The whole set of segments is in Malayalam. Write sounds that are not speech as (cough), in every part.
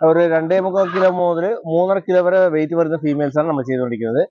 ഒരു രണ്ടേ മുക്കാൽ കിലോ മുതൽ മൂന്നര കിലോ വരെ വെയിറ്റ് വരുന്ന ഫീമെയിൽസ് ആണ് നമ്മൾ ചെയ്തുകൊണ്ടിരിക്കുന്നത്.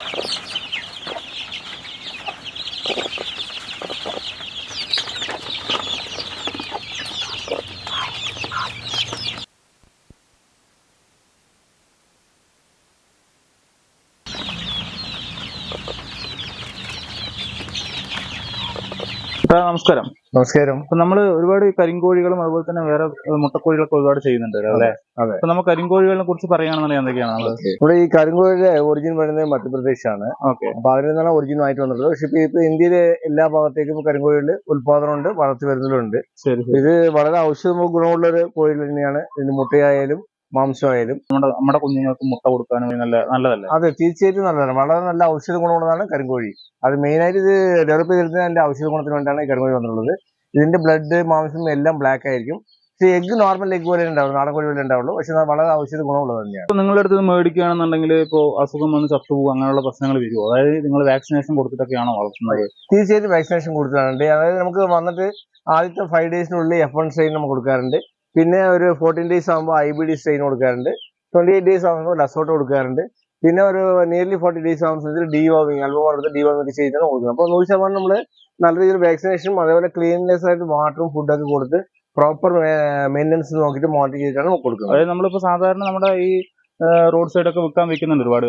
നമസ്കാരം. നമസ്കാരം. അപ്പൊ നമ്മൾ ഒരുപാട് കരിങ്കോഴികളും അതുപോലെ തന്നെ വേറെ മുട്ടക്കോഴികളൊക്കെ ഒരുപാട് ചെയ്യുന്നുണ്ട് അല്ലെ? അതെ. അപ്പൊ നമ്മൾ കരിങ്കോഴികളെ കുറിച്ച് പറയുകയാണെന്നുണ്ടെങ്കിൽ എന്തൊക്കെയാണ് ഇവിടെ ഈ കരിങ്കോഴിയുടെ ഒറിജിൻ വരുന്നത് മധ്യപ്രദേശാണ്. ഓക്കെ. അപ്പൊ അവരിൽ നിന്നാണ് ഒറിജിൻ ആയിട്ട് വന്നിട്ടുള്ളത്. പക്ഷെ ഇപ്പൊ ഇപ്പൊ ഇന്ത്യയിലെ എല്ലാ ഭാഗത്തേക്കും കരിങ്കോഴികളുടെ ഉത്പാദനമുണ്ട് വളർത്തി വരുന്നതിലുണ്ട് ശരി ഇത് വളരെ ഔഷധ ഗുണമുള്ള ഒരു കോഴി തന്നെയാണ്. ഇതിന് മുട്ടയായാലും മാംസമായാലും നമ്മുടെ നമ്മുടെ കുഞ്ഞുങ്ങൾക്ക് മുട്ട കൊടുക്കാനും നല്ല നല്ലതല്ലേ? അതെ തീർച്ചയായിട്ടും നല്ലതാണ്. വളരെ നല്ല ഔഷധ ഗുണമുള്ളതാണ് കരിങ്കോഴി. അത് മെയിനായിട്ട് ഇത് ഡെവലപ്പ് ചെയ്തെടുത്തത് അതിന്റെ ഔഷധ ഗുണത്തിന് വേണ്ടിയാണ് ഈ കരിങ്കോഴി വന്നിട്ടുള്ളത്. ഇതിന്റെ ബ്ലഡ് മാംസം എല്ലാം ബ്ലാക്ക് ആയിരിക്കും. പക്ഷേ എഗ് നോർമൽ എഗ് പോലെ ഉണ്ടാവും നാടൻ കോഴി പോലെ ഉണ്ടാവുള്ളൂ. പക്ഷെ വളരെ ഔഷധ ഗുണമുള്ളത് തന്നെയാണ്. നിങ്ങളുടെ അടുത്ത് മേടിക്കുകയാണെന്നുണ്ടെങ്കിൽ ഇപ്പോ അസുഖം വന്ന് ചത്തുപോകും അങ്ങനെയുള്ള പ്രശ്നങ്ങൾ വരുമോ? അതായത് നിങ്ങൾ വാക്സിനേഷൻ കൊടുത്തിട്ടൊക്കെയാണോ വളർത്തുന്നത്? തീർച്ചയായിട്ടും വാക്സിനേഷൻ കൊടുത്തിട്ടുണ്ട്. അതായത് നമുക്ക് വന്നിട്ട് ആദ്യത്തെ ഫൈവ് ഡേയ്സിനുള്ളിൽ എഫ് വൺ സ്ട്രെയിൻ നമുക്ക് കൊടുക്കാറുണ്ട്. പിന്നെ ഒരു ഫോർട്ടീൻ ഡേയ്സ് ആകുമ്പോൾ ഐ ബി ഡി സ്ട്രെയിൻ കൊടുക്കാറുണ്ട്. ട്വന്റി എയ്റ്റ് ഡേയ്സ് ആകുമ്പോൾ ലസോട്ട് കൊടുക്കാറുണ്ട്. പിന്നെ ഒരു നിയർലി ഫോർട്ടി ഡേയ്സ് ആകുമ്പോൾ ഡിവോമിങ് അൽബം എടുത്ത് ഡിവോമിങ് ഒക്കെ ചെയ്താണ് കൊടുക്കുന്നത്. അപ്പോൾ നൂറ് ശതമാനം നമ്മൾ നല്ല രീതിയിൽ വാക്സിനേഷനും അതേപോലെ ക്ലീൻനെസ് ആയിട്ട് വാട്ടറും ഫുഡൊക്കെ കൊടുത്ത് പ്രോപ്പർ മെയിന്റനൻസ് നോക്കിയിട്ട് മോണിറ്റർ ചെയ്തിട്ടാണ് കൊടുക്കുന്നത്. അതായത് നമ്മളിപ്പോൾ സാധാരണ നമ്മുടെ ഈ റോഡ് സൈഡ് ഒക്കെ വിൽക്കാൻ വെക്കുന്നുണ്ട് ഒരുപാട്.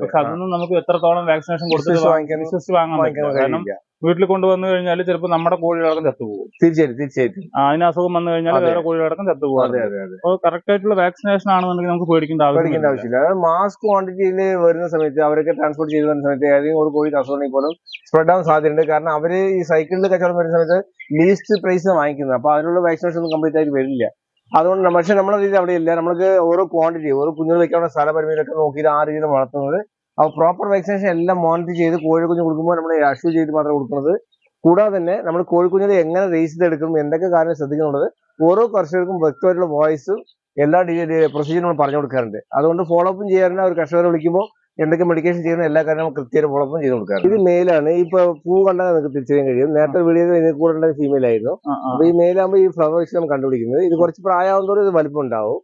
പക്ഷെ അതൊന്നും നമുക്ക് എത്രത്തോളം വാക്സിനേഷൻ കൊടുത്തിട്ട് വിശ്വസിച്ച് വാങ്ങാൻ പറ്റില്ല കാരണം വീട്ടിൽ കൊണ്ടുവന്നു കഴിഞ്ഞാൽ ചിലപ്പോൾ നമ്മുടെ കോഴികളടക്കം ചത്തുപോകും. തീർച്ചയായിട്ടും തീർച്ചയായിട്ടും. അതിന് അസുഖം വന്നു കഴിഞ്ഞാൽ. വേറെ കോഴികളടക്കം ചത്തുപോകും. അതെ അതെ അതെ. അപ്പോൾ കറക്റ്റ് ആയിട്ടുള്ള വാക്സിനേഷൻ ആണെന്നുണ്ടെങ്കിൽ നമുക്ക് പേടിക്കേണ്ട പേടിക്കേണ്ട ആവശ്യമില്ല. അതായത് മാസ് ക്വാണ്ടിറ്റിയിൽ വരുന്ന സമയത്ത് അവരൊക്കെ ട്രാൻസ്പോർട്ട് ചെയ്ത് വരുന്ന സമയത്ത് ഏതെങ്കിലും ഒരു കോഴി അസുഖം പോലും സ്പ്രെഡ് ആവാൻ സാധ്യതയുണ്ട്. കാരണം അവർ ഈ സൈക്കിളിൽ കച്ചവടം വരുന്ന സമയത്ത് ലീസ്റ്റ് പ്രൈസ് വാങ്ങിക്കുന്നത്. അപ്പൊ അതിനുള്ള വാക്സിനേഷൻ ഒന്നും കംപ്ലീറ്റ് ആയിട്ട് വരില്ല. അതുകൊണ്ട് പക്ഷെ നമ്മുടെ രീതി അവിടെ ഇല്ല. നമ്മൾക്ക് ഓരോ ക്വാണ്ടിറ്റി ഓരോ കുഞ്ഞുങ്ങൾ വെക്കാനുള്ള സ്ഥല പരിമിതിയിലൊക്കെ നോക്കിയിട്ട് ആ രീതിയിൽ വളർത്തുന്നത്. അപ്പോൾ പ്രോപ്പർ വാക്സിനേഷൻ എല്ലാം മോണിറ്റർ ചെയ്ത് കോഴിക്കുഞ്ഞ് കൊടുക്കുമ്പോൾ നമ്മൾ അഷ്യൂ ചെയ്ത് മാത്രമേ കൊടുക്കുന്നത്. കൂടാതെ തന്നെ നമ്മൾ കോഴിക്കുഞ്ഞിനെ എങ്ങനെ റേസ് ചെയ്തെടുക്കും എന്തൊക്കെ കാര്യം ശ്രദ്ധിക്കുന്നുള്ളത് ഓരോ കർഷകർക്കും വ്യക്തമായിട്ടുള്ള വോയിസും എല്ലാ പ്രൊസീജിയറും നമ്മൾ പറഞ്ഞു കൊടുക്കാറുണ്ട്. അതുകൊണ്ട് ഫോളോ അപ്പും ചെയ്യാറുണ്ട്. അവർ കർഷകരെ വിളിക്കുമ്പോൾ എന്തൊക്കെ മെഡിക്കേഷൻ ചെയ്യുന്ന എല്ലാ കാര്യങ്ങളും കൃത്യമായിട്ട് ഫോളോ അപ്പും ചെയ്ത് കൊടുക്കാറുണ്ട്. ഇത് മെയിലാണ് ഇപ്പൊ പൂ കണ്ടാൽ നമുക്ക് തിരിച്ചറിയാൻ കഴിയും. നേരത്തെ വീഡിയോയിൽ ഇതിന് കൂടെ ഫീമെയിൽ ആയിരുന്നു. അപ്പൊ ഈ മെയിലാകുമ്പോൾ ഈ ഫ്ലവർ വെച്ച് നമ്മൾ കണ്ടുപിടിക്കുന്നത്. ഇത് കുറച്ച് പ്രായമാകുന്നതോടെ ഇത് വലിപ്പം ഉണ്ടാവും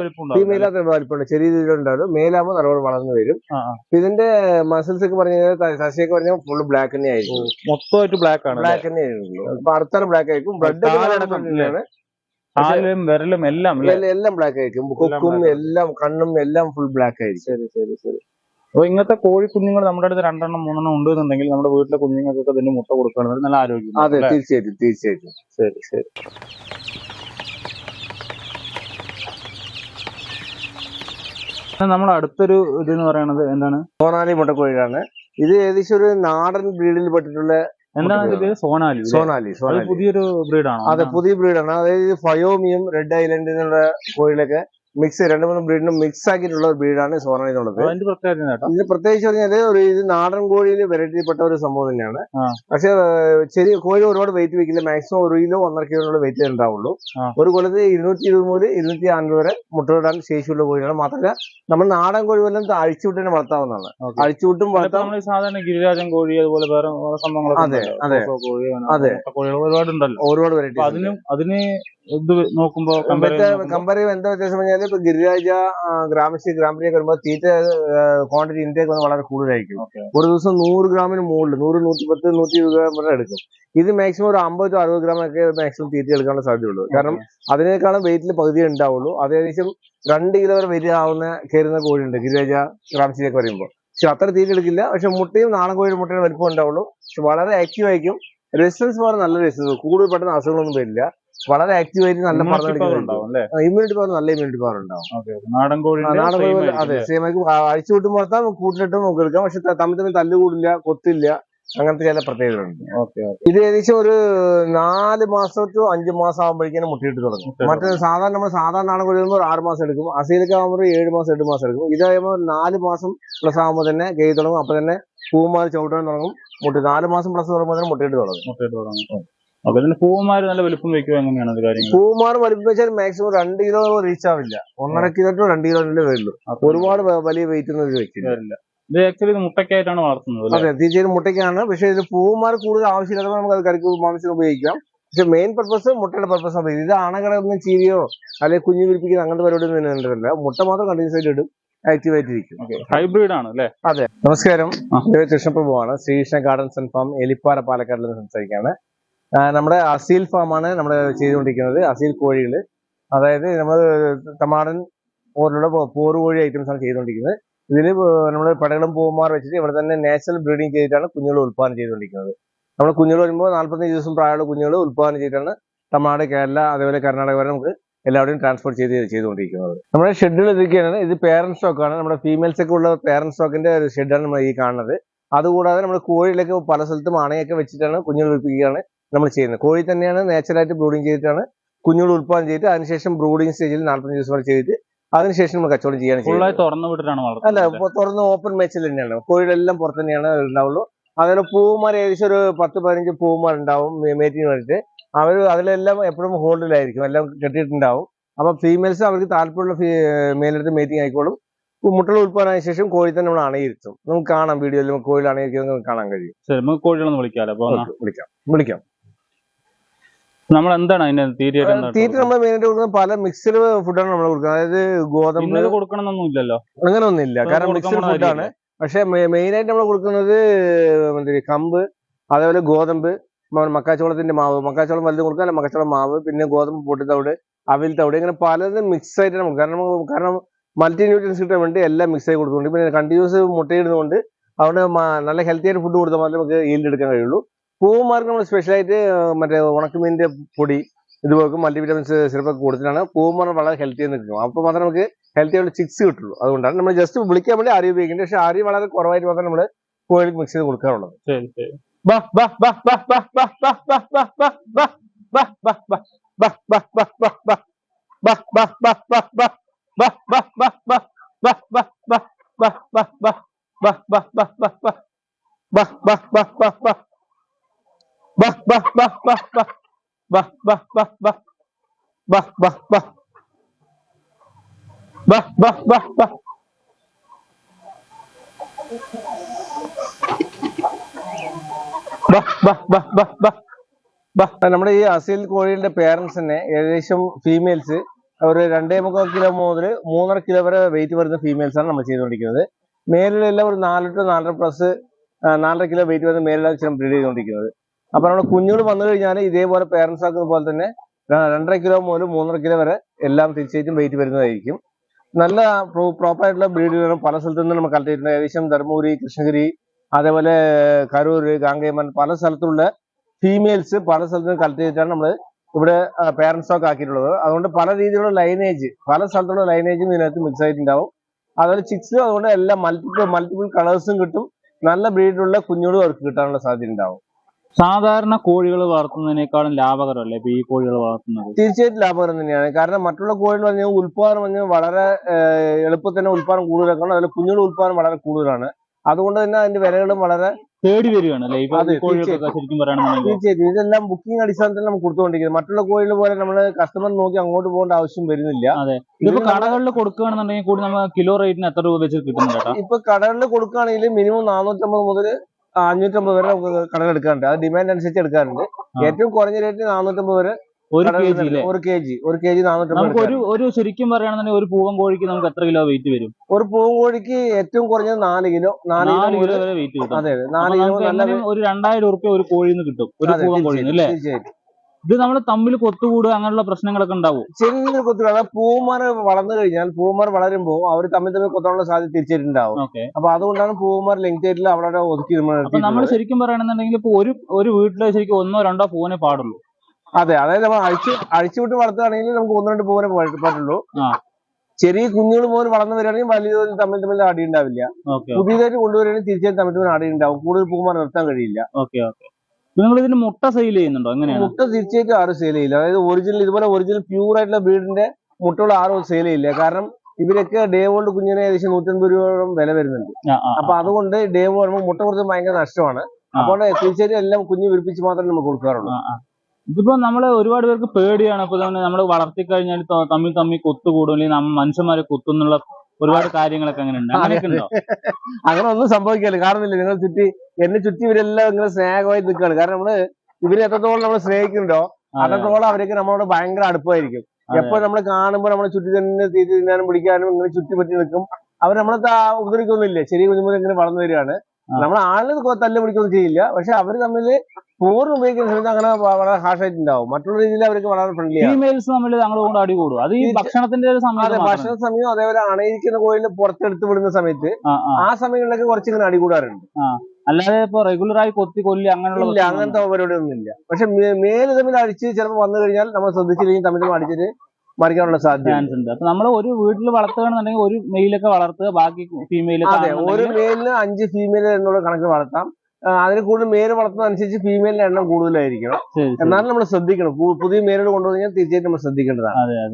വലിപ്പമുണ്ടാവും ഫീമെയിൽ അത്ര വലിപ്പമുണ്ട് ചെറിയ രീതിയിലുണ്ടാവും. മെയിലാകുമ്പോൾ നല്ലോണം വളർന്നു വരും. ഇതിന്റെ മസിൽസ് ഒക്കെ പറഞ്ഞു കഴിഞ്ഞാൽ സസ്യൊക്കെ പറഞ്ഞാൽ ഫുള്ള് ബ്ലാക്ക് തന്നെ ആയിരിക്കും മൊത്തമായിട്ട് ബ്ലാക്ക് ആണ് ബ്ലാക്ക് തന്നെ ആയിരിക്കും അപ്പൊ അടുത്താണ് ബ്ലാക്ക് ആയിരിക്കും. ബ്ലഡ്? കാലും വിരലും എല്ലാം? എല്ലാം- എല്ലാം ബ്ലാക്ക് ആയിരിക്കും. കൊക്കും എല്ലാം കണ്ണും എല്ലാം ഫുൾ ബ്ലാക്ക് ആയിരിക്കും. ശരി ശരി ശരി. അപ്പൊ ഇങ്ങനത്തെ കോഴി കുഞ്ഞുങ്ങൾ നമ്മുടെ അടുത്ത് രണ്ടെണ്ണം മൂന്നെണ്ണം ഉണ്ട് എന്നുണ്ടെങ്കിൽ നമ്മുടെ വീട്ടിലെ കുഞ്ഞുങ്ങൾക്കൊക്കെ ഇതിന് മുട്ട കൊടുക്കുകയാണെങ്കിൽ നല്ല ആരോഗ്യം അതെ തീർച്ചയായിട്ടും തീർച്ചയായിട്ടും. ശരി ശരി. നമ്മുടെ അടുത്തൊരു ഇത് എന്ന് പറയുന്നത് എന്താണ്? സോനാലി മുട്ടക്കോഴിയാണ് ഇത് ഏകദേശം ഒരു നാടൻ ബ്രീഡിൽ പെട്ടിട്ടുള്ള എന്താണ് അതിന്റെ പേര് സോനാലി ഇല്ലേ? സോനാലി അത് സോനാലി. പുതിയൊരു ബ്രീഡാണോ? അതെ പുതിയ ബ്രീഡാണ്. അതായത് ഫയോമിയും റെഡ് ഐലൻഡ് എന്നുള്ള കോഴികളൊക്കെ മിക്സ് രണ്ട് മൂന്ന് ബ്രീഡിനും മിക്സ് ആക്കിയിട്ടുള്ള ഒരു ബ്രീഡാണ് സോറണി എന്നുള്ളത് അതിന്റെ പ്രത്യേകത ഇതിന് പ്രത്യേകിച്ച് പറഞ്ഞാൽ ഒരു ഇത് നാടൻ കോഴിയിൽ വെറൈറ്റിപ്പെട്ട ഒരു സംഭവം തന്നെയാണ്. പക്ഷെ ചെറിയ കോഴി ഒരുപാട് വെയിറ്റ് വെക്കില്ല. മാക്സിമം ഒരു കിലോ ഒന്നര കിലോ വെയിറ്റ് ഉണ്ടാവുള്ളൂ. ഒരു കൊല്ലത്ത് ഇരുന്നൂറ്റി ഇരുപത് മുതൽ ഇരുന്നൂറ്റി അൻപത് വരെ മുട്ടയിടാൻ ശേഷിയുള്ള കോഴിയാണ് മാത്രമല്ല നമ്മൾ നാടൻ കോഴി വല്ലതും അഴിച്ചുവിട്ട് തന്നെ വളർത്താവുന്നതാണ്. അഴിച്ചുവിട്ടും വളർത്താം. സാധാരണ ഗിരിരാജൻ കോഴി അതുപോലെ വേറെ സംഭവങ്ങളൊക്കെ അതെ, അതെ. അതെ. കോഴികൾ ഒരുപാടുണ്ടല്ലോ. ഒരുപാട് വെറൈറ്റി അതിനും അതിന് ഇത് നോക്കുമ്പോ കമ്പയർ എന്താ വ്യത്യാസം പറഞ്ഞാൽ ഇപ്പൊ ഗിരിരാജ ഗ്രാമശ്രീ ഗ്രാമത്തിലേക്ക് വരുമ്പോൾ തീറ്റ ക്വാണ്ടിറ്റി ഇൻടേക്ക് വന്ന് വളരെ കൂടുതലായിരിക്കും. ഒരു ദിവസം നൂറ് ഗ്രാമിന് മുകളിൽ നൂറ് നൂറ്റി പത്ത് നൂറ്റി ഇരുപത് ഗ്രാം വരെ എടുക്കും. ഇത് മാക്സിമം ഒരു അമ്പത് ടു അറുപത് ഗ്രാം ഒക്കെ മാക്സിമം തീറ്റ എടുക്കാനുള്ള സാധ്യതയുള്ളൂ. കാരണം അതിനേക്കാളും വെയിറ്റിൽ പകുതി ഉണ്ടാവുള്ളൂ. അതേകദേശം രണ്ട് കിലോ വരെ വെയിറ്റ് ആവുന്ന കയറുന്ന കോഴിയുണ്ട് ഗിരിരാജ ഗ്രാമശ്രീ ഒക്കെ പറയുമ്പോൾ പക്ഷെ അത്ര തീറ്റ എടുക്കില്ല. പക്ഷെ മുട്ടയും നാളെ കോഴിയുടെ മുട്ടയുടെ വലിപ്പം ഉണ്ടാവുള്ളൂ. പക്ഷെ വളരെ ആക്റ്റീവ് ആയിരിക്കും. റെസിസ്റ്റൻസ് വളരെ നല്ല റെസിസ്റ്റൻസ് കൂടുതൽ പെട്ടെന്ന് അസുഖങ്ങളൊന്നും വരില്ല. വളരെ ആക്റ്റീവ് ആയിട്ട് നല്ല ഇമ്മ്യൂണിറ്റി പവർ നല്ല ഇമ്മ്യൂണിറ്റി പവർ ഉണ്ടാവും. നാടൻ കോഴി നാടൻ കോഴി അതെ സേമക്ക് അഴിച്ചു വിട്ടും പുറത്താൽ കൂട്ടിലിട്ട് നമുക്ക് എടുക്കാം. പക്ഷെ തമ്മിൽ തമ്മിൽ തല്ലുകൂടില്ല കൊത്തില്ല അങ്ങനത്തെ ചില പ്രത്യേകതകളുണ്ട്. ഇത് ഏകദേശം ഒരു നാല് മാസത്തോ അഞ്ചു മാസം ആകുമ്പോഴേക്കും മുട്ടിയിട്ട് തുടങ്ങും. മറ്റേ സാധാരണ നമ്മൾ സാധാരണ നാടൻ കോഴി ഒരു ആറ് മാസം എടുക്കും. അസീലൊക്കെ ആകുമ്പോൾ ഏഴ് മാസം എട്ട് മാസം എടുക്കും. ഇതാകുമ്പോൾ നാല് മാസം പ്ലസ് ആകുമ്പോൾ തന്നെ ഗെയ് തുടങ്ങും. അപ്പൊ തന്നെ പൂമാർ ചവിട്ടാൻ തുടങ്ങും. മുട്ടി നാല് മാസം പ്ലസ് തുടങ്ങുമ്പോൾ തന്നെ മുട്ടിയിട്ട് തുടങ്ങും. മുട്ടിയിട്ട് തുടങ്ങും. ഓക്കെ പിന്നെ നല്ല വലുപ്പം വെക്കുക എങ്ങനെയാണ് അത് കാര്യം പൂവുമാർ വലുപ്പം വെച്ചാൽ മാക്സിമം രണ്ട് കിലോ റീച്ച് ആവില്ല. ഒന്നര കിലോ ടു രണ്ട് കിലോന്റെ വരുള്ളൂ ഒരുപാട് വലിയ വെയിറ്റ് ഒന്നും ഇത് വെക്കില്ല. ഇത് ആക്ച്വലി ഇത് മുട്ടയ്ക്കായിട്ടാണ് വളർത്തുന്നത് അതെ തീർച്ചയായും മുട്ടയ്ക്കാണ്. പക്ഷേ ഇത് പൂവുമാർ കൂടുതൽ ആവശ്യമില്ലാത്തപ്പോൾ നമുക്ക് അത് കറിക്ക് മാംസം ഉപയോഗിക്കാം. പക്ഷെ മെയിൻ പർപ്പസ് മുട്ടയുടെ പർപ്പസ് ആണ്. ഇത് ആണകളൊന്നും ചീരിയോ അല്ലെങ്കിൽ കുഞ്ഞു വിരിപ്പിക്കുന്ന അങ്ങനത്തെ പരിപാടി ഒന്നും വേണ്ടതല്ല. മുട്ട മാത്രം കണ്ടിന്യൂസ് ആയിട്ട് ഇടും ആക്ടിവേറ്റ് ഹൈബ്രിഡ് ആണ് അല്ലേ? അതെ. നമസ്കാരം. കൃഷ്ണപ്രഭു ആണ് Sreekrishna gardens and farm Elippara Palakkad സംസാരിക്കുകയാണ്. നമ്മുടെ അസീൽ ഫാമാണ് നമ്മൾ ചെയ്തുകൊണ്ടിരിക്കുന്നത് അസീൽ കോഴികൾ അതായത് നമ്മൾ തമാടൻ പോലുള്ള പോറ് കോഴി ഐറ്റംസ് ആണ് ചെയ്തുകൊണ്ടിരിക്കുന്നത്. ഇതിൽ നമ്മൾ പടകളും പൂമാർ വെച്ചിട്ട് ഇവിടെ തന്നെ നാച്ചുറൽ ബ്രീഡിങ് ചെയ്തിട്ടാണ് കുഞ്ഞുങ്ങൾ ഉൽപ്പാദനം ചെയ്തുകൊണ്ടിരിക്കുന്നത്. നമ്മൾ കുഞ്ഞുങ്ങൾ വരുമ്പോൾ നാൽപ്പത്തഞ്ച് ദിവസം പ്രായമുള്ള കുഞ്ഞുങ്ങൾ ഉൽപ്പാദനം ചെയ്തിട്ടാണ് തമാട് കേരള അതേപോലെ കർണാടക വരെ നമുക്ക് എല്ലാവരുടെയും ട്രാൻസ്ഫർ ചെയ്ത് ചെയ്തുകൊണ്ടിരിക്കുന്നത്. നമ്മുടെ ഷെഡ്യൂൾ ഇതൊക്കെയാണ്. ഇത് പേരന്റ് സ്റ്റോക്കാണ് നമ്മുടെ ഫീമെയിൽസ് ഒക്കെ ഉള്ള പേരന്റ് സ്റ്റോക്കിന്റെ ഒരു ഷെഡാണ് നമ്മൾ ഈ കാണുന്നത്. അതുകൂടാതെ നമ്മൾ കോഴിയിലൊക്കെ പല സ്ഥലത്തും അണയൊക്കെ വെച്ചിട്ടാണ് കുഞ്ഞുങ്ങൾ വിൽപ്പിക്കുകയാണ്. നമ്മൾ ചെയ്യുന്നത്. കോഴി തന്നെയാണ് നാച്ചുറലായിട്ട് ബ്രൂഡിങ് ചെയ്തിട്ടാണ് കുഞ്ഞുങ്ങൾ ഉൽപ്പാദനം ചെയ്തിട്ട് അതിനുശേഷം ബ്രൂഡിങ് സ്റ്റേജിൽ നാൽപ്പത്തഞ്ച് ദിവസം വരെ ചെയ്തിട്ട് അതിനുശേഷം നമ്മൾ കച്ചവടം ചെയ്യാണ് ചെയ്യുന്നത്. അല്ല തുറന്ന് ഓപ്പൺ മേച്ചിൽ തന്നെയാണ്. കോഴികളെല്ലാം പുറത്ത് തന്നെയാണ് ഉണ്ടാവുള്ളൂ. അതുപോലെ പൂവുമാർ ഏകദേശം ഒരു പത്ത് പതിനഞ്ച് പൂവുമാർ ഉണ്ടാവും മേറ്റിന് വേണ്ടിയിട്ട് അവർ അതിലെല്ലാം എപ്പോഴും ഹോൾഡിലായിരിക്കും. എല്ലാം കെട്ടിയിട്ടുണ്ടാവും. അപ്പൊ ഫീമെയിൽസ് അവർക്ക് താല്പര്യമുള്ള മേലെടുത്ത് മേറ്റിംഗ് ആയിക്കോളും. മുട്ടകൾ ഉൽപ്പാദനമായ ശേഷം കോഴി തന്നെ നമ്മൾ അണയിരുത്തും. നമുക്ക് കാണാം വീഡിയോയിൽ കോഴിയിൽ അണയിരിക്കുന്നത് കാണാൻ കഴിയും. കോഴികളൊന്ന് വിളിക്കാം വിളിക്കാം. വിളിക്കാം. നമ്മൾ എന്താണ് അതിന്റെ തീറ്റ നമ്മൾ മെയിനായിട്ട് പല മിക്സ്ഡ് ഫുഡാണ് നമ്മൾ കൊടുക്കുന്നത്. അതായത് ഗോതമ്പ് കൊടുക്കണമെന്നൊന്നുമില്ലല്ലോ അങ്ങനെ ഒന്നുമില്ല കാരണം മിക്സ്ഡ് ഫുഡാണ് പക്ഷെ മെയിനായിട്ട് നമ്മൾ കൊടുക്കുന്നത് കമ്പ് അതേപോലെ ഗോതമ്പ് മക്കാച്ചോളത്തിന്റെ മാവ്. മക്കാച്ചോളം വലുത് കൊടുക്കാൻ മക്കാച്ചോളം മാവ് പിന്നെ ഗോതമ്പ് പൊട്ടിത്തവിട് അവിൽ തവിട് ഇങ്ങനെ പലതും മിക്സ് ആയിട്ട് നമ്മൾ കാരണം കാരണം മൾട്ടി ന്യൂട്രിയൻസ് കിട്ടാൻ വേണ്ടി എല്ലാം മിക്സ് ആയി കൊടുക്കുന്നുണ്ട് പിന്നെ കണ്ടിന്യൂസ് മുട്ടയിടുന്നതുകൊണ്ട് അതുകൊണ്ട് നല്ല ഹെൽത്തി ആയിട്ട് ഫുഡ് കൊടുത്താൽ മാത്രമേ നമുക്ക് ഈൽഡ് എടുക്കാൻ കഴിയുള്ളൂ. പൂവന്മാർക്ക് നമ്മൾ സ്പെഷ്യലായിട്ട് മറ്റേ ഉണക്കമീനിന്റെ പൊടി ഇതുപോലും സിറപ്പ് ഒക്കെ കൊടുത്തിട്ടാണ് പൂവന്മാർ വളരെ ഹെൽത്തി ആയി നിൽക്കും അപ്പോൾ മാത്രമേ നമുക്ക് ഹെൽത്തി ആയിട്ടുള്ള ചിക്സ് കിട്ടുള്ളൂ അതുകൊണ്ടാണ് നമ്മൾ ജസ്റ്റ് വിളിക്കാൻ വേണ്ടി ആരി ഉപയോഗിക്കുന്നത് പക്ഷെ ആരി വളരെ കുറവായിട്ട് മാത്രം നമ്മൾ കോഴിക്ക് മിക്സ് ചെയ്ത് കൊടുക്കാറുള്ളത് ബഹ് ബഹ് ബഹ് ബഹ് ബഹ് bah bah bah bah bah. Bah bah bah bah. Bah bah bah. Bah bah bah bah. നമ്മുടെ ഈ അസീൽ കോഴിയുടെ പേരൻസിനെ ഏകദേശം ഫീമെയിൽസ് ഒരു രണ്ടേ മുക്കാൽ കിലോ മുതൽ മൂന്നര കിലോ വരെ വെയിറ്റ് വരുന്ന ഫീമെയിൽസ് ആണ് നമ്മൾ ചെയ്തുകൊണ്ടിരിക്കുന്നത്. മേലിലെല്ലാം ഒരു നാല് ടു നാലര പ്ലസ് നാലര കിലോ വെയിറ്റ് വരുന്ന മേലിലാണ് ബ്രീഡ് ചെയ്തുകൊണ്ടിരിക്കുന്നത്. അപ്പൊ നമ്മുടെ കുഞ്ഞുങ്ങൾ വന്നു കഴിഞ്ഞാൽ ഇതേപോലെ പേരൻസ് ആക്കുന്ന പോലെ തന്നെ രണ്ടര കിലോ മുതൽ മൂന്നര കിലോ വരെ എല്ലാം തീർച്ചയായിട്ടും വെയിറ്റ് വരുന്നതായിരിക്കും. നല്ല പ്രോപ്പർ ആയിട്ടുള്ള ബ്രീഡുകളും പല സ്ഥലത്തു നിന്ന് നമ്മൾ കളക്ട് ഏകദേശം ധർമ്മപുരി കൃഷ്ണഗിരി അതേപോലെ കരൂർ ഗാംഗേമൻ പല സ്ഥലത്തുള്ള ഫീമെയിൽസ് പല സ്ഥലത്ത് നിന്ന് കളക്ട് ചെയ്തിട്ടാണ് നമ്മൾ ഇവിടെ പേരൻസ് സ്റ്റോക്ക് ആക്കിയിട്ടുള്ളത്. അതുകൊണ്ട് പല രീതിയിലുള്ള ലൈനേജ് പല സ്ഥലത്തുള്ള ലൈനേജും ഇതിനകത്ത് മിക്സ് ആയിട്ടുണ്ടാവും. അതുപോലെ ചിക്സും അതുകൊണ്ട് എല്ലാ മൾട്ടിപ്പിൾ മൾട്ടിപ്പിൾ കളേഴ്സും കിട്ടും. നല്ല ബ്രീഡിലുള്ള കുഞ്ഞുങ്ങളും അവർക്ക് കിട്ടാനുള്ള സാധ്യത ഉണ്ടാവും സാധാരണ കോഴികൾ വളർത്തുന്നതിനേക്കാളും ലാഭകരമല്ലേ ഇപ്പൊ ഈ കോഴികൾ വളർത്തുന്നത്? തീർച്ചയായിട്ടും ലാഭകരം തന്നെയാണ്. കാരണം മറ്റുള്ള കോഴികൾ പറഞ്ഞാൽ ഉൽപാദനം പറഞ്ഞാൽ വളരെ എളുപ്പത്തിൽ തന്നെ ഉൽപാദനം കൂടുതലാണ് അതിൽ കുഞ്ഞുങ്ങളുടെ ഉൽപാദനം വളരെ കൂടുതലാണ്. അതുകൊണ്ട് തന്നെ അതിന്റെ വിലകളും വളരെ തേടി വരികയാണ് അല്ലേ? അതെ, ശരിക്കും തീർച്ചയായിട്ടും. ഇതെല്ലാം ബുക്കിംഗ് അടിസ്ഥാനത്തിൽ നമ്മൾ കൊടുത്തുകൊണ്ടിരിക്കുന്നത്. മറ്റുള്ള കോഴികൾ പോലെ നമ്മൾ കസ്റ്റമർ നോക്കി അങ്ങോട്ട് പോകേണ്ട ആവശ്യം വരുന്നില്ല. ഇതിപ്പോ ഇതിന് കടകളിൽ കൊടുക്കുകയാണെന്നുണ്ടെങ്കിൽ കൂടി നമ്മൾ കിലോ റേറ്റിന് എത്ര രൂപ വെച്ച് കിട്ടുന്നുണ്ട് ഇപ്പൊ കടകളിൽ കൊടുക്കുകയാണെങ്കിൽ മിനിമം നാനൂറ്റമ്പത് മുതൽ അഞ്ഞൂറ്റമ്പത് വരെ നമുക്ക് കടകൾ എടുക്കാറുണ്ട്. അത് ഡിമാൻഡ് അനുസരിച്ച് എടുക്കാറുണ്ട്. ഏറ്റവും കുറഞ്ഞ റേറ്റ് നാനൂറ്റമ്പത് വരെ ഒരു കെ ജി അല്ലേ ഒരു കെ ജി ഒരു കെ ജി നാനൂറ്റമ്പത് നമുക്ക് ഒരു. ഒരു ശരിക്കും പറയുകയാണെന്നുണ്ടെങ്കിൽ ഒരു പൂവൻ കോഴിക്ക് നമുക്ക് എത്ര കിലോ വെയിറ്റ് വരും? ഒരു പൂങ്കോഴിക്ക് ഏറ്റവും കുറഞ്ഞത് നാല് കിലോ. നാല് കിലോ വെയിറ്റ് കിട്ടും. അതെ നാല് കിലോ ഒരു രണ്ടായിരം ഉറുപ്പ്യ ഒരു കോഴിന്ന് കിട്ടും. ഒരു പൂവൻ കോഴിയിൽ നിന്ന് അല്ലേ? തീർച്ചയായിട്ടും. ഇത് നമ്മൾ തമ്മിൽ കൊത്തുകൂടുക അങ്ങനെയുള്ള പ്രശ്നങ്ങളൊക്കെ ഉണ്ടാവും. ചെറിയ കൊത്തുകൂടുക പൂമാർ വളർന്നു കഴിഞ്ഞാൽ പൂമാർ വളരുമ്പോൾ അവർ തമ്മിൽ തമ്മിൽ കൊത്താനുള്ള സാധ്യത തിരിച്ചിട്ടുണ്ടാവും അപ്പൊ അതുകൊണ്ടാണ് പൂമാർ ലെങ്ത് ആയിട്ടുള്ള അവിടെ ഒതുക്കി നമ്മൾ അപ്പൊ നമ്മൾ ശരിക്കും പറയുകയാണെന്നുണ്ടെങ്കിൽ ഇപ്പൊ ഒരു ഒരു വീട്ടിൽ ശരിക്കും ഒന്നോ രണ്ടോ പൂവിനെ പാടുള്ളൂ. അതെ അതായത് നമ്മൾ അഴിച്ചു വിട്ട് വളർത്തുകയാണെങ്കിൽ നമുക്ക് ഒന്ന് രണ്ട് പൂവിനെ പറ്റുള്ളൂ ചെറിയ കുഞ്ഞുങ്ങൾ പോലും വളർന്നു വരികയാണെങ്കിൽ വലിയ തോതിൽ തമ്മിൽ തമ്മിൽ അടി ഉണ്ടാവില്ല. ഓക്കെ പുതിയതായിട്ട് കൊണ്ടുവരികയാണെങ്കിൽ തീർച്ചയായും തമ്മിൽ തമ്മിൽ അടി ഉണ്ടാവും. കൂടുതൽ പൂമാർ നിർത്താൻ കഴിയില്ല. Okay okay. നിങ്ങൾ ഇതിന് മുട്ട സെയിൽ ചെയ്യുന്നുണ്ടോ? എങ്ങനെയാണ്? മുട്ട തീർച്ചയായിട്ടും ആരും സെയിൽ ചെയ്യില്ല. അതായത് ഒറിജിനൽ ഇതുപോലെ ഒറിജിനൽ പ്യൂർ ആയിട്ടുള്ള ബ്രീഡിന്റെ മുട്ടകൾ ആരും സെയിൽ ചെയ്യില്ല. കാരണം ഇവരൊക്കെ ഡേ ഓൾഡ് കുഞ്ഞിന് ഏകദേശം നൂറ്റൻപത് രൂപയോളം വില വരുന്നുണ്ട്. അപ്പൊ അതുകൊണ്ട് ഡേ വരുമ്പോൾ മുട്ട കൊടുത്ത് ഭയങ്കര നഷ്ടമാണ്. അപ്പോൾ തീർച്ചയായിട്ടും എല്ലാം കുഞ്ഞു വിരിപ്പിച്ച് മാത്രമേ നമുക്ക് കൊടുക്കാറുള്ളൂ. ഇതിപ്പോ നമ്മൾ ഒരുപാട് പേർക്ക് പേടിയാണ്. ഇപ്പൊ നമ്മൾ വളർത്തി കഴിഞ്ഞാൽ തമ്മിൽ തമ്മിൽ കൊത്തുകൂടും അല്ലെങ്കിൽ മനുഷ്യന്മാരെ കൊത്തുന്നുള്ള ഒരുപാട് കാര്യങ്ങളൊക്കെ അങ്ങനെ ഉണ്ട് അങ്ങനെയൊക്കെ ഉണ്ടോ? (laughs) അങ്ങനെ ഒന്നും സംഭവിക്കില്ല കാരണമില്ല നിങ്ങൾ ചുറ്റി എന്നെ ചുറ്റി ഇവരെല്ലാം ഇങ്ങനെ സ്നേഹമായി നിൽക്കുകയാണ്. കാരണം നമ്മൾ ഇവരെ എത്രത്തോളം നമ്മൾ സ്നേഹിക്കുന്നുണ്ടോ അത്രത്തോളം അവരൊക്കെ നമ്മളോട് ഭയങ്കര അടുപ്പമായിരിക്കും. എപ്പോ നമ്മൾ കാണുമ്പോൾ നമ്മളെ ചുറ്റി തന്നെ തീറ്റി തിന്നാനും പിടിക്കാനും ഇങ്ങനെ ചുറ്റി പറ്റി നിൽക്കും. അവർ നമ്മളെ ഉപദ്രവിക്കൊന്നുമില്ലേ. ചെറിയ കുഞ്ഞുമുതൽ ഇങ്ങനെ വളർന്നു വരികയാണ്. നമ്മൾ ആളിന് കൊ- തല്ല് പിടിക്കൊന്നും ചെയ്യില്ല. പക്ഷെ അവർ തമ്മിൽ പൂർണ ഉപയോഗിക്കുന്ന സമയത്ത് അങ്ങനെ വളരെ ഹാഷായിട്ട് ഉണ്ടാവും മറ്റുള്ള രീതിയിൽ അവർക്ക് വളരെ ഫ്രണ്ട്ലി ഫീമെയിൽസ് തമ്മിൽ കൊണ്ട് അടി കൂടും. അത് ഈ ഭക്ഷണത്തിന്റെ ഒരു അതെ ഭക്ഷണ സമയം അതേപോലെ അണയിരിക്കുന്ന കോയിലിന് പുറത്തെടുത്ത് വിടുന്ന സമയത്ത് ആ സമയങ്ങളിലൊക്കെ കുറച്ച് ഇങ്ങനെ അടികൂടാറുണ്ട് അല്ലാതെ ഇപ്പൊ റെഗുലർ ആയി കൊത്തി കൊല്ലി അങ്ങനെയുള്ള ഇല്ല അങ്ങനത്തെ പരിപാടി ഒന്നും ഇല്ല പക്ഷെ മേൽ തമ്മിൽ അടിച്ച് ചിലപ്പോൾ വന്നു കഴിഞ്ഞാൽ നമ്മൾ ശ്രദ്ധിച്ചില്ലെങ്കിൽ തമ്മിൽ അടിച്ചിട്ട് മറിക്കാനുള്ള സാധ്യത ചാൻസ് ഉണ്ട്. അപ്പൊ നമ്മൾ ഒരു വീട്ടിൽ വളർത്തുകയാണെന്നുണ്ടെങ്കിൽ ഒരു മെയിലൊക്കെ വളർത്തുക ബാക്കി ഫീമെയിൽ അതെ ഒരു മെയിലിന് അഞ്ച് ഫീമെയിൽ എന്നുള്ള കണക്ക് വളർത്താം. അതിന് കൂടുതൽ മേൽ വളർത്തുന്ന അനുസരിച്ച് ഫീമെയിലിന്റെ എണ്ണം കൂടുതലായിരിക്കണം. എന്നാലും നമ്മൾ ശ്രദ്ധിക്കണം. പുതിയ മേലുകൾ കൊണ്ടുവന്നു കഴിഞ്ഞാൽ തീർച്ചയായിട്ടും നമ്മൾ ശ്രദ്ധിക്കേണ്ടതാണ്.